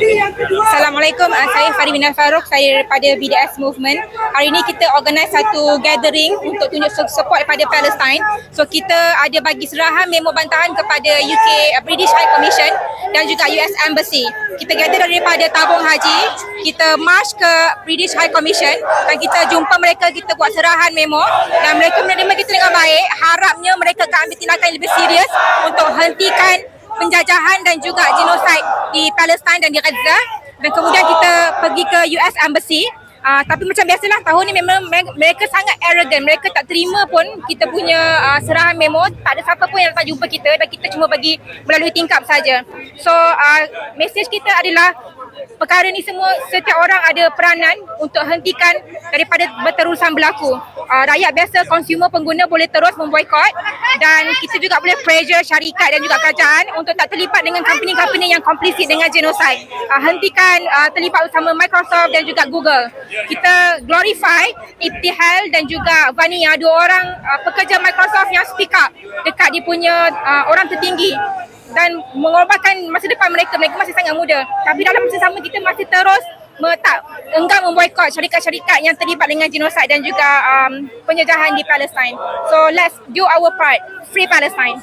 Assalamualaikum, uh, saya Farid Minal Farouk, saya daripada BDS Movement. Hari ini kita organise satu gathering untuk tunjuk su- support kepada Palestine. So kita ada bagi serahan memo bantahan kepada UK uh, British High Commission dan juga US Embassy. Kita gather daripada tabung haji, kita march ke British High Commission dan kita jumpa mereka, kita buat serahan memo dan mereka menerima kita dengan baik. Harapnya mereka akan ambil tindakan yang lebih serius untuk hentikan penjajahan dan juga genosid di Palestin dan di Gaza. Dan kemudian kita pergi ke US Embassy. Uh, tapi macam biasalah tahun ni memang me- mereka sangat arrogant. Mereka tak terima pun kita punya uh, serahan memo. Tak ada siapa pun yang datang jumpa kita. Dan kita cuma bagi melalui tingkap saja. So uh, message kita adalah perkara ni semua setiap orang ada peranan untuk hentikan daripada berterusan berlaku. Uh, rakyat biasa, consumer, pengguna boleh terus memboikot dan kita juga boleh pressure syarikat dan juga kerajaan untuk tak terlibat dengan company-company yang komplisit dengan genocide. Uh, hentikan uh, terlibat bersama Microsoft dan juga Google. Kita glorify Ibtihal dan juga Vania, dua orang uh, pekerja Microsoft yang speak up dekat dia punya uh, orang tertinggi dan mengorbankan masa depan mereka mereka masih sangat muda tapi dalam masa sama kita masih terus tak enggan memboikot syarikat-syarikat yang terlibat dengan genosid dan juga um, penjajahan di Palestine. So let's do our part. Free Palestine